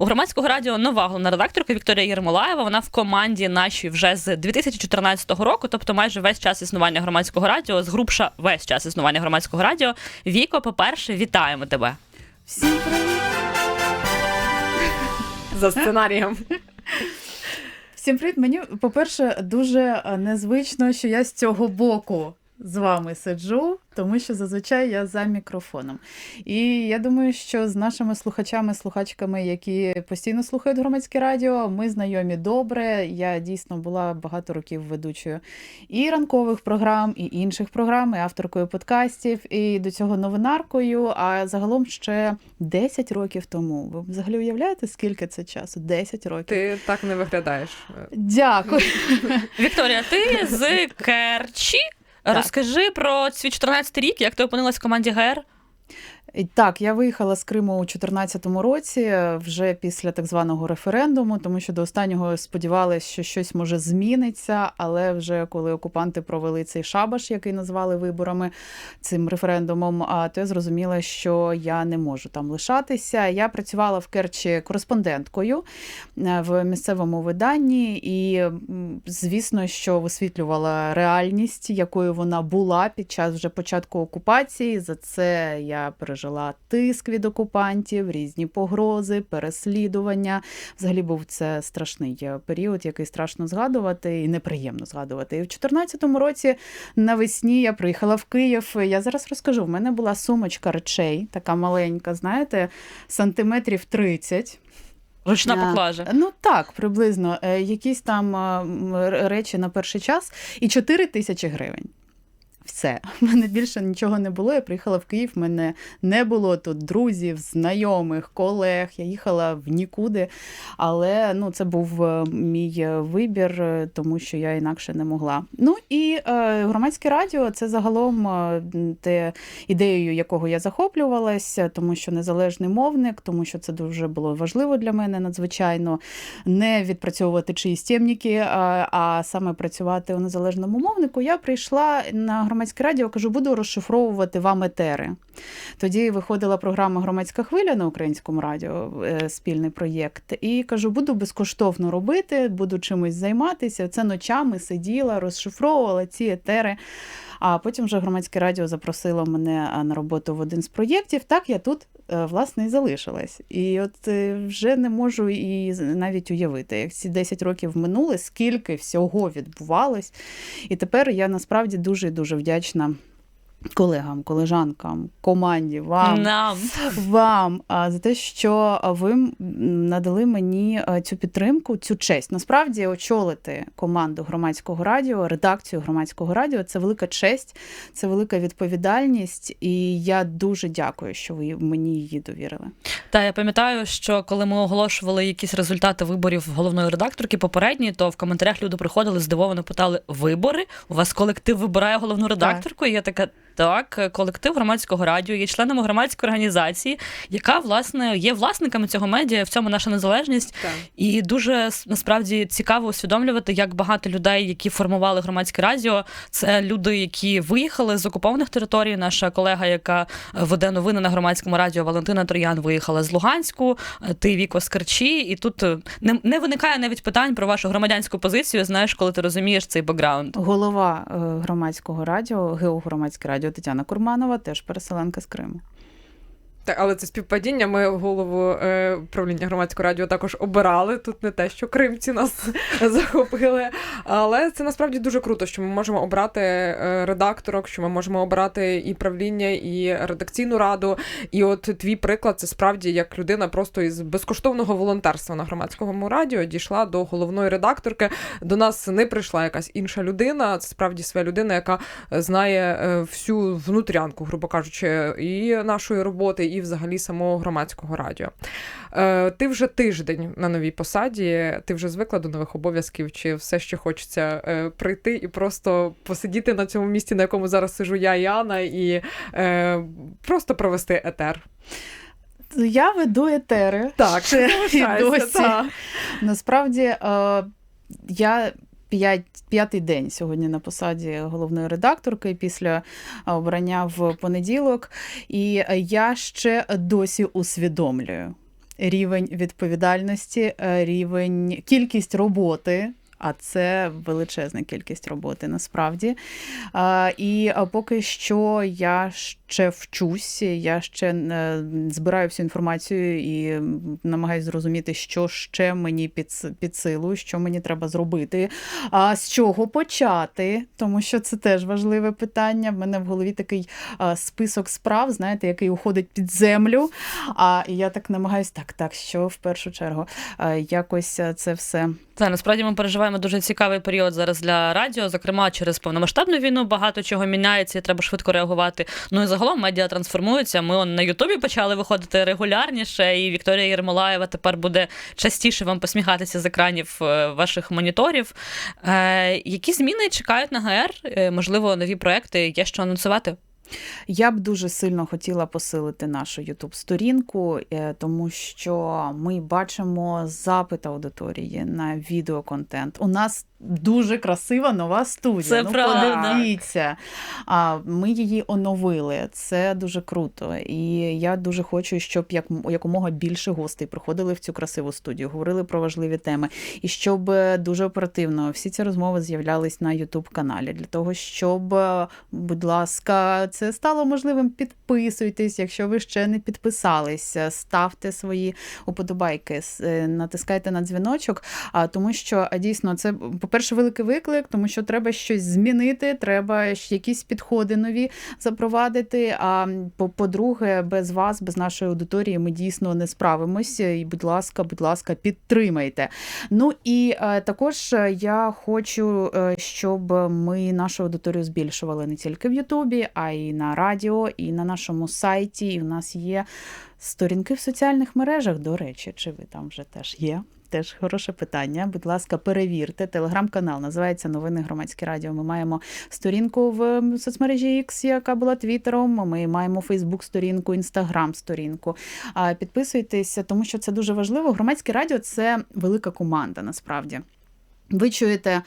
У громадського радіо нова головна редакторка Вікторія Єрмолаєва. Вона в команді нашій вже з 2014 року, тобто майже весь час існування громадського радіо, згрубша весь час існування громадського радіо. Віко, по-перше, вітаємо тебе. Всім привіт! За сценарієм. Всім привіт! Мені, по-перше, дуже е, незвично, що я з цього боку з вами сиджу, тому що зазвичай я за мікрофоном. І я думаю, що з нашими слухачами, слухачками, які постійно слухають громадське радіо, ми знайомі добре. Я дійсно була багато років ведучою і ранкових програм, і інших програм, і авторкою подкастів, і до цього новинаркою. А загалом ще 10 років тому. Ви взагалі уявляєте, скільки це часу? 10 років. Ти так не виглядаєш. Дякую. Вікторія, ти з Керчі. Розкажи про свій 14 рік, як ти опинилась в команді ГР? Так, я виїхала з Криму у 2014 році, вже після так званого референдуму, тому що до останнього сподівалися, що щось може зміниться. Але вже коли окупанти провели цей шабаш, який назвали виборами цим референдумом, то я зрозуміла, що я не можу там лишатися. Я працювала в Керчі кореспонденткою е, в місцевому виданні, і звісно, що висвітлювала реальність, якою вона була під час вже початку окупації. За це я пережила тиск від окупантів, різні погрози, переслідування. Взагалі був це страшний е, період, який страшно згадувати і неприємно згадувати. І в 2014 році навесні я приїхала в Київ. Я зараз розкажу. В мене була сумочка речей, така маленька, знаєте, сантиметрів 30. Ручна поклажа. Ну так, приблизно. Е, Якісь там е, речі на перший час і 4 тисячі гривень. Все, в мене більше нічого не було. Я приїхала в Київ, мене не було тут друзів, знайомих, колег. Я їхала в нікуди. Але ну, це був е, мій е, вибір, е, тому що я інакше не могла. Ну і е, громадське радіо це загалом те, ідеєю якого я захоплювалася, тому що незалежний мовник, тому що це дуже було важливо для мене надзвичайно не відпрацьовувати чиїсь темніки, а, а саме працювати у незалежному мовнику. Я прийшла на громадське радіо, кажу, буду розшифровувати вам етери. Тоді виходила програма Громадська хвиля на українському радіо, е, спільний проєкт. І кажу, буду безкоштовно робити, буду чимось займатися. Це ночами сиділа, розшифровувала ці етери. А потім вже громадське радіо запросило мене на роботу в один з проєктів. Так я тут е, власне і залишилась. І от е, вже не можу і навіть уявити, як ці 10 років минули, скільки всього відбувалось. І тепер я насправді дуже дуже вдячна. Колегам, колежанкам, команді, вам, Нам. вам за те, що ви надали мені цю підтримку, цю честь. Насправді очолити команду громадського радіо, редакцію громадського радіо це велика честь, це велика відповідальність, і я дуже дякую, що ви мені її довірили. Та я пам'ятаю, що коли ми оголошували якісь результати виборів головної редакторки попередньої, то в коментарях люди приходили здивовано питали: вибори? У вас колектив вибирає головну редакторку? І я така. Так, колектив громадського радіо є членами громадської організації, яка власне є власниками цього медіа. В цьому наша незалежність. Так. І дуже насправді цікаво усвідомлювати, як багато людей, які формували громадське радіо, це люди, які виїхали з окупованих територій. Наша колега, яка е, веде новини на громадському радіо, Валентина Троян, виїхала з Луганську, е, ти Віко з Керчі, і тут е, не, не виникає навіть питань про вашу громадянську позицію. Знаєш, коли ти розумієш цей бекграунд. Голова громадського радіо, ГЕО громадське радіо Тетяна Курманова, теж переселенка з Криму. Так, але це співпадіння. Ми голову е, правління громадського радіо також обирали. Тут не те, що кримці нас захопили. Але це насправді дуже круто, що ми можемо обрати е, редакторок, що ми можемо обрати і правління, і редакційну раду. І от твій приклад це справді як людина просто із безкоштовного волонтерства на громадському радіо дійшла до головної редакторки. До нас не прийшла якась інша людина. Це справді своя людина, яка знає е, всю внутрянку, грубо кажучи, і нашої роботи, і взагалі самого громадського радіо. Е, Ти вже тиждень на новій посаді, ти вже звикла до нових обов'язків, чи все ще хочеться е, прийти і просто посидіти на цьому місці, на якому зараз сижу я і Анна, і е, просто провести етер. Я веду етери. Так, ще і досі. та. Насправді е, я п'ятий день сьогодні на посаді головної редакторки після обрання в понеділок, і я ще досі усвідомлюю. рівень відповідальності, е, рівень кількість роботи. А це величезна кількість роботи насправді. І поки що я ще вчусь, я ще е, збираю всю інформацію і намагаюся зрозуміти, що ще мені під, під силу, що мені треба зробити, а з чого почати, тому що це теж важливе питання. В мене в голові такий список справ, знаєте, який уходить під землю. А я так намагаюся, так, так, що в першу чергу якось це все. Та насправді ми переживаємо дуже цікавий період зараз для радіо. Зокрема, через повномасштабну війну багато чого міняється, і треба швидко реагувати. Ну і загалом медіа трансформуються. Ми он на Ютубі почали виходити регулярніше, і Вікторія Єрмолаєва тепер буде частіше вам посміхатися з екранів е, ваших моніторів. Е, які зміни чекають на ГР? Е, можливо, нові проекти є що анонсувати? Я б дуже сильно хотіла посилити нашу youtube сторінку е, тому що ми бачимо запит аудиторії на відеоконтент. У нас дуже красива нова студія. Це ну, правда. Подивіться. А ми її оновили. Це дуже круто. І я дуже хочу, щоб як якомога більше гостей приходили в цю красиву студію, говорили про важливі теми, і щоб е, дуже оперативно всі ці розмови з'являлись на youtube каналі для того, щоб, е, будь ласка, це стало можливим. Підписуйтесь, якщо ви ще не підписалися, ставте свої уподобайки, е, натискайте на дзвіночок. А тому, що дійсно це, по-перше, великий виклик, тому що треба щось змінити, треба якісь підходи нові запровадити. А по- по-друге, без вас, без нашої аудиторії, ми дійсно не справимося. І, будь ласка, будь ласка, підтримайте. Ну і е, також е, я хочу, щоб ми нашу аудиторію збільшували не тільки в Ютубі, а й на радіо, і на нашому сайті. І в нас є сторінки в соціальних мережах. До речі, чи ви там вже теж є? Теж хороше питання. Будь ласка, перевірте. Телеграм-канал називається Новини Громадське Радіо. Ми маємо сторінку в соцмережі X, яка була Твіттером. Ми маємо Фейсбук-сторінку, Інстаграм-сторінку. Підписуйтеся, тому що це дуже важливо. Громадське радіо це велика команда насправді. Ви чуєте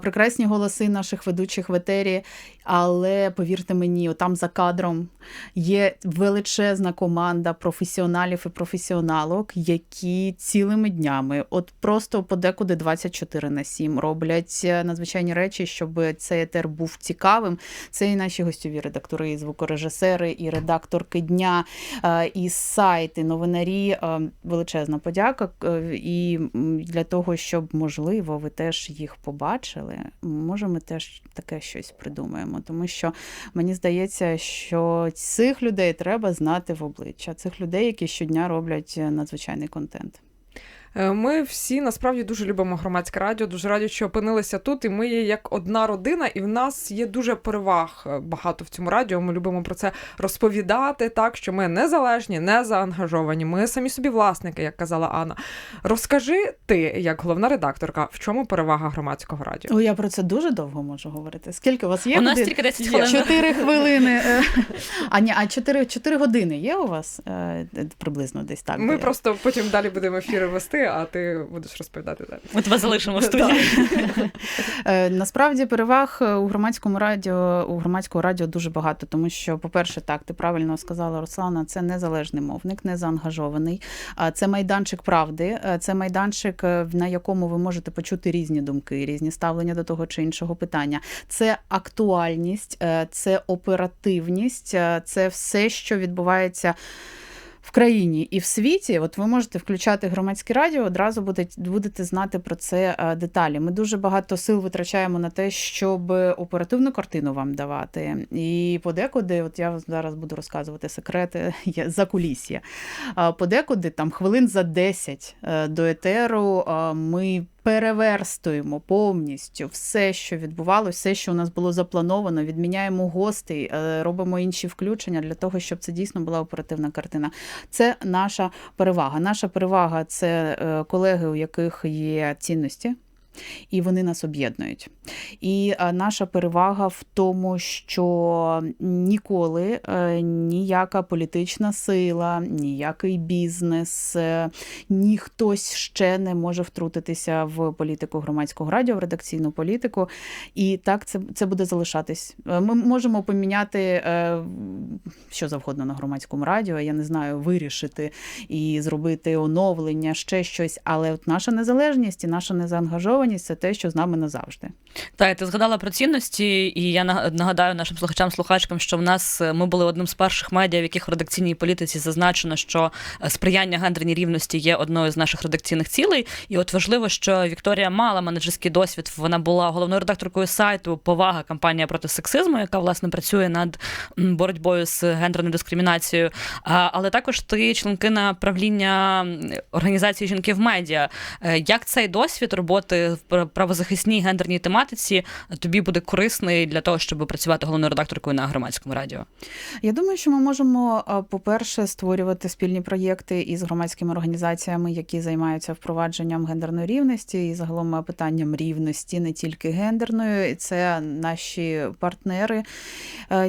прекрасні голоси наших ведучих в етері, але повірте мені, там за кадром є величезна команда професіоналів і професіоналок, які цілими днями, от просто подекуди 24 на 7, роблять е, надзвичайні речі, щоб цей етер був цікавим. Це і наші гостьові редактори, і звукорежисери, і редакторки дня, е, і сайти, новинарі. Е, Величезна подяка. І для того, щоб можливо ви теж їх побачили, може, ми теж таке щось придумаємо. Тому що мені здається, що цих людей треба знати в обличчя, цих людей, які щодня роблять е, надзвичайний контент. Е, Ми всі насправді дуже любимо громадське радіо, дуже раді, що опинилися тут, і ми є як одна родина, і в нас є дуже переваг е, багато в цьому радіо. Ми любимо про це розповідати, так що ми незалежні, не заангажовані. Ми самі собі власники, як казала Анна. Розкажи ти, як головна редакторка, в чому перевага громадського радіо? О, я про це дуже довго можу говорити. Скільки у вас є? У нас тільки 10 хвилин. Чотири хвилини. е, А ні, а чотири, чотири години є у вас приблизно десь так. Ми просто потім далі будемо ефіри вести, а ти будеш розповідати далі. Ми тебе залишимо в студії. Е, Насправді переваг е, у громадському радіо у громадського радіо дуже багато, тому що, по-перше, так ти правильно сказала, Руслана, це незалежний мовник, не заангажований. Це майданчик правди, е, це майданчик, на якому ви можете почути різні думки, різні ставлення до того чи іншого питання. Це актуальність, це оперативність, це все, що відбувається. В країні і в світі, от ви можете включати громадське радіо, одразу будете, будете знати про це е, деталі. Ми дуже багато сил витрачаємо на те, щоб оперативну картину вам давати. І подекуди, от я зараз буду розказувати секрети за кулісся. Подекуди там хвилин за 10 е, до етеру ми переверстуємо повністю все, що відбувалося, все, що у нас було заплановано, відміняємо гостей, е, робимо інші включення для того, щоб це дійсно була оперативна картина. Це наша перевага. Наша перевага це е, колеги, у яких є цінності. І вони нас об'єднують. І е, наша перевага в тому, що ніколи е, ніяка політична сила, ніякий бізнес, е, ні ще не може втрутитися в політику громадського радіо, в редакційну політику. І так це, це буде залишатись. Ми можемо поміняти що завгодно на громадському радіо. Я не знаю, вирішити і зробити оновлення, ще щось. Але от наша незалежність і наша незаангажованість це те, що з нами назавжди. Так, ти згадала про цінності, і я наг- нагадаю нашим слухачам слухачкам, що в нас е, ми були одним з перших медіа, в яких в редакційній політиці зазначено, що е, сприяння гендерній рівності є одною з наших редакційних цілей. І от важливо, що Вікторія мала менеджерський досвід. Вона була головною редакторкою сайту Повага кампанія проти сексизму, яка власне працює над боротьбою з гендерною дискримінацією. Але також ти членкина правління організації жінки в медіа. Е, Як цей досвід роботи в правозахисній гендерній тематиці тобі буде корисний для того, щоб працювати головною редакторкою на громадському радіо? Я думаю, що ми можемо, по-перше, створювати спільні проєкти із громадськими організаціями, які займаються впровадженням гендерної рівності і загалом питанням рівності, не тільки гендерної. Це наші партнери,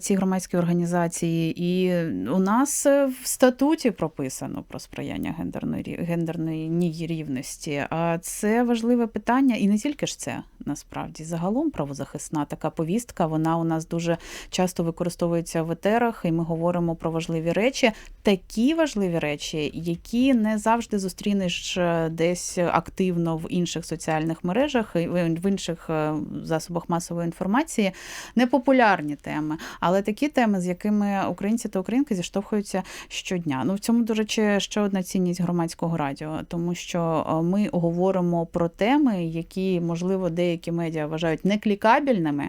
ці громадські організації. І у нас е, в статуті прописано про сприяння гендерної гендерної рівності. А це важливе питання, і не тільки ж це насправді загалом правозахисна така повістка. Вона у нас дуже часто використовується в етерах, і ми говоримо про важливі речі, такі важливі речі, які не завжди зустрінеш е, десь активно в інших соціальних мережах і в в інших е, засобах масової інформації. Непопулярні теми, але такі теми, з якими українці та українки зіштовхуються щодня. Ну в цьому, до речі, ще одна цінність громадського радіо, тому що е, ми говоримо про теми, які можливо деякі медіа вважають неклікабельними.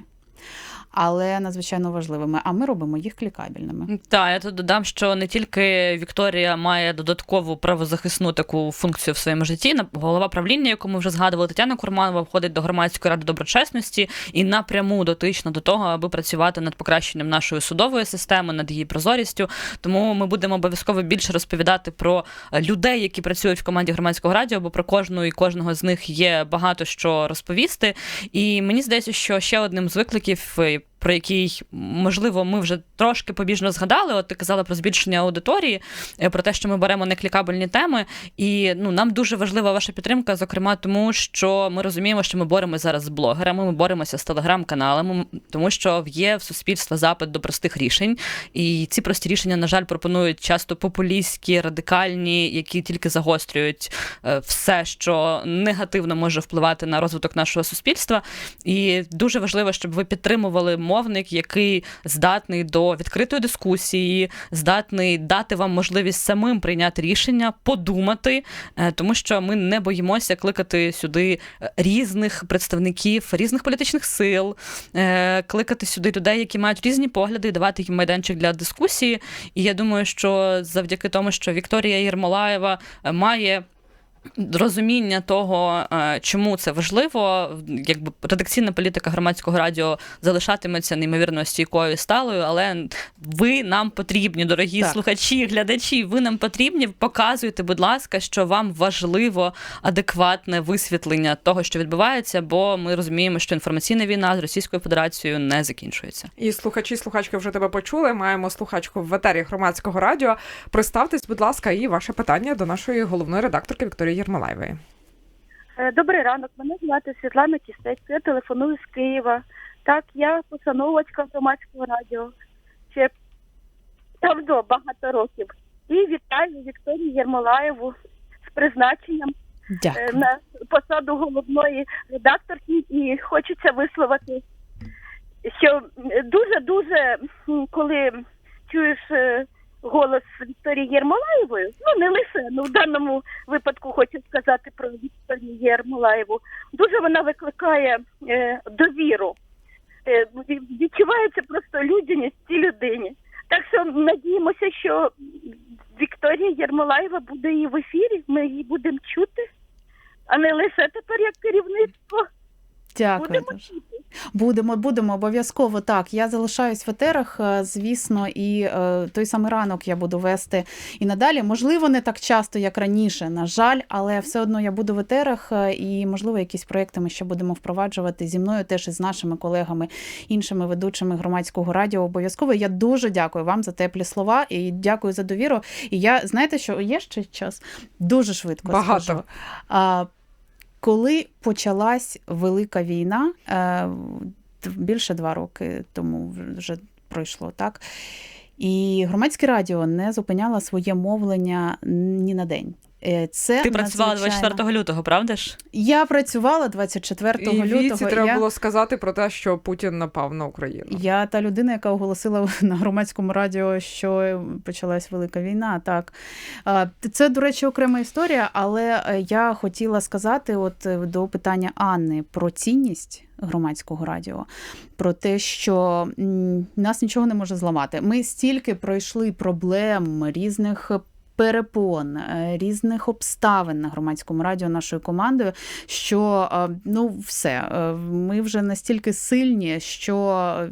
Але надзвичайно важливими, а ми робимо їх клікабельними. Так, я тут додам, що не тільки Вікторія має додаткову правозахисну таку функцію в своєму житті. Голова правління, яку ми вже згадували, Тетяна Курманова входить до громадської ради доброчесності і напряму дотична до того, аби працювати над покращенням нашої судової системи, над її прозорістю. Тому ми будемо обов'язково більше розповідати про е, людей, які працюють в команді громадського радіо, бо про кожну і кожного з них є багато що розповісти. І мені здається, що ще одним з викликів. like Про який можливо ми вже трошки побіжно згадали. От ти казала про збільшення аудиторії, е, про те, що ми беремо неклікабельні теми. І ну нам дуже важлива ваша підтримка, зокрема, тому що ми розуміємо, що ми боремося зараз з блогерами, ми боремося з телеграм-каналами, тому що є в суспільства запит до простих рішень. І ці прості рішення, на жаль, пропонують часто популістські, радикальні, які тільки загострюють е, все, що негативно може впливати на розвиток нашого суспільства. І дуже важливо, щоб ви підтримували мовник, який здатний до відкритої дискусії, здатний дати вам можливість самим прийняти рішення, подумати, е, тому що ми не боїмося кликати сюди е, різних представників різних політичних сил, е, кликати сюди людей, які мають різні погляди, і давати їм майданчик для дискусії. І я думаю, що завдяки тому, що Вікторія Єрмолаєва має розуміння того, е, чому це важливо, якби редакційна політика громадського радіо залишатиметься неймовірно стійкою і сталою, але ви нам потрібні, дорогі Так. слухачі, глядачі. Ви нам потрібні. Показуйте, будь ласка, що вам важливо адекватне висвітлення того, що відбувається, бо ми розуміємо, що інформаційна війна з Російською Федерацією не закінчується. І слухачі, слухачки вже тебе почули. Маємо слухачку в етері громадського радіо. Представтесь, будь ласка, і ваше питання до нашої головної редакторки Вікторії Єрмолаєвої. Е, Добрий ранок. Мене звати Світлана Кістець. Я телефоную з Києва. Так, я постановочка громадського радіо. Ще давно, багато років. І вітаю Вікторію Єрмолаєву з призначенням е, Дякую. на посаду головної редакторки. І хочеться висловити, що дуже дуже коли чуєш е, голос Вікторії Єрмолаєвої, ну не лише ну в даному випадку хочу сказати про Вікторію Єрмолаєву. Дуже вона викликає е, довіру. Е, відчувається просто людяність цій людині. Так що надіємося, що Вікторія Єрмолаєва буде і в ефірі. Ми її будемо чути, а не лише тепер як керівництво. Дякую. Будемо дуже. Будемо, будемо обов'язково так. Я залишаюсь в етерах, е, звісно, і е, той самий ранок я буду вести і надалі. Можливо, не так часто, як раніше, на жаль, але все одно я буду в етерах, е, і можливо, якісь проекти ми ще будемо впроваджувати зі мною, теж і з нашими колегами, іншими ведучими громадського радіо. Обов'язково. Я дуже дякую вам за теплі слова і дякую за довіру. І я знаєте, що є ще час дуже швидко. Багато. скажу. Коли почалась велика війна, е, більше два роки тому вже пройшло, так? І громадське радіо не зупиняло своє мовлення ні на день. Е, Це Ти працювала надзвичайно- 24 лютого, правда ж? Я працювала 24 І лютого. віці треба я... було сказати про те, що Путін напав на Україну. Я та людина, яка оголосила на громадському радіо, що почалась велика війна. Так це, до речі, окрема історія, але е, я хотіла сказати, от е, до питання Анни про цінність. Громадського радіо про те, що нас нічого не може зламати. Ми стільки пройшли проблем різних перепон, е, різних обставин на громадському радіо нашою командою, що е, ну все, е, ми вже настільки сильні, що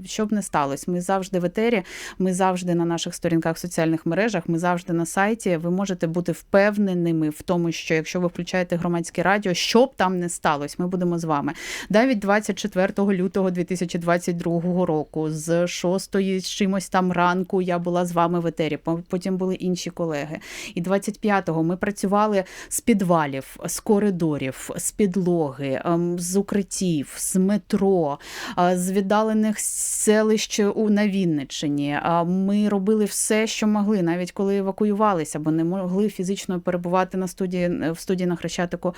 що б не сталося. Ми завжди в етері, ми завжди на наших сторінках в соціальних мережах, ми завжди на сайті. Ви можете бути впевненими в тому, що якщо ви включаєте громадське радіо, що б там не сталося, ми будемо з вами. Навіть 24 лютого 2022 року, з 6 з чимось там ранку, я була з вами в етері. по- Потім були інші колеги. І 25-го ми працювали з підвалів, з коридорів, з підлоги, ем, з укриттів, з метро, з віддалених селищ у на Вінниччині. Ми робили все, що могли, навіть коли евакуювалися, бо не могли фізично перебувати на студії в студії на Хрещатику,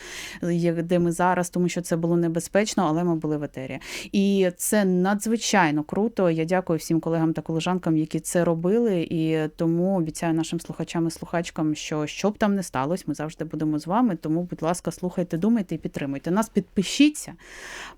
де ми зараз, тому що це було небезпечно, але ми були в етері. І це надзвичайно круто. Я дякую всім колегам та колежанкам, які це робили. І тому обіцяю нашим слухачам і слухачкам, що що б там не сталося, ми завжди будемо з вами. Тому, будь ласка, слухайте, думайте і підтримуйте. Нас підпишіться,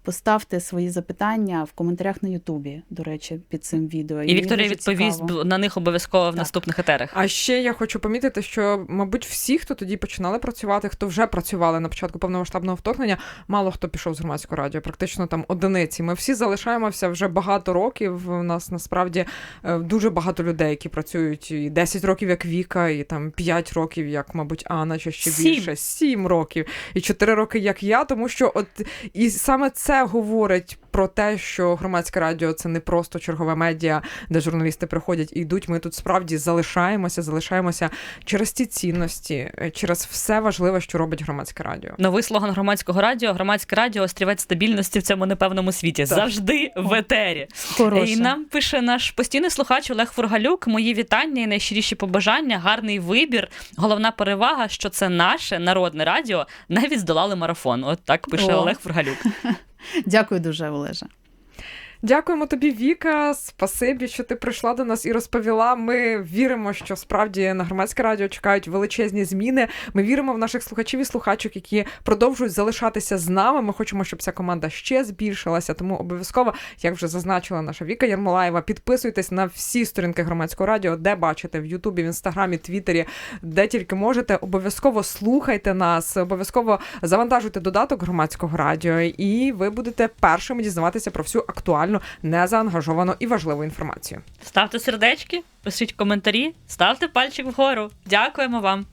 поставте свої запитання в коментарях на Ютубі, до речі, під цим відео. І мені Вікторія відповість цікаво. на них обов'язково в Так. наступних етерах. А ще я хочу помітити, що, мабуть, всі, хто тоді починали працювати, хто вже працювали на початку повномасштабного вторгнення, мало хто пішов з громадського радіо, практично там одиниці. Ми всі залишаємося вже багато років. У нас насправді е, дуже багато людей, які працюють і 10 років, як Віка, і там 5 років, як, мабуть, Анна, чи ще більше, 7 років, і 4 роки, як я, тому що от і саме це говорить про те, що громадське радіо це не просто чергове медіа, де журналісти приходять і йдуть. Ми тут справді залишаємося, залишаємося через ті цінності, е, через все важливе, що робить громадське радіо. Новий слоган громадського радіо. Громадське радіо острівець стабільності в цьому непевному світі. Завжди в етері. Хороше. І нам пише наш постійний слухач Олег Фургалюк. Мої вітання і найщиріші побажання, гарний вибір. Головна перевага, що це наше народне радіо, навіть здолали марафон. От так пише О. Олег Фургалюк. Дякую дуже, Олеже. Дякуємо тобі, Віка. Спасибі, що ти прийшла до нас і розповіла. Ми віримо, що справді на громадське радіо чекають величезні зміни. Ми віримо в наших слухачів і слухачок, які продовжують залишатися з нами. Ми хочемо, щоб ця команда ще збільшилася. Тому обов'язково, як вже зазначила наша Віка Ярмолаєва, підписуйтесь на всі сторінки громадського радіо, де бачите в Ютубі, в інстаграмі, Твіттері, де тільки можете. Обов'язково слухайте нас, обов'язково завантажуйте додаток громадського радіо, і ви будете першими дізнаватися про всю актуальну, незаангажовану і важливу інформацію. Ставте сердечки, пишіть коментарі, ставте пальчик вгору. Дякуємо вам.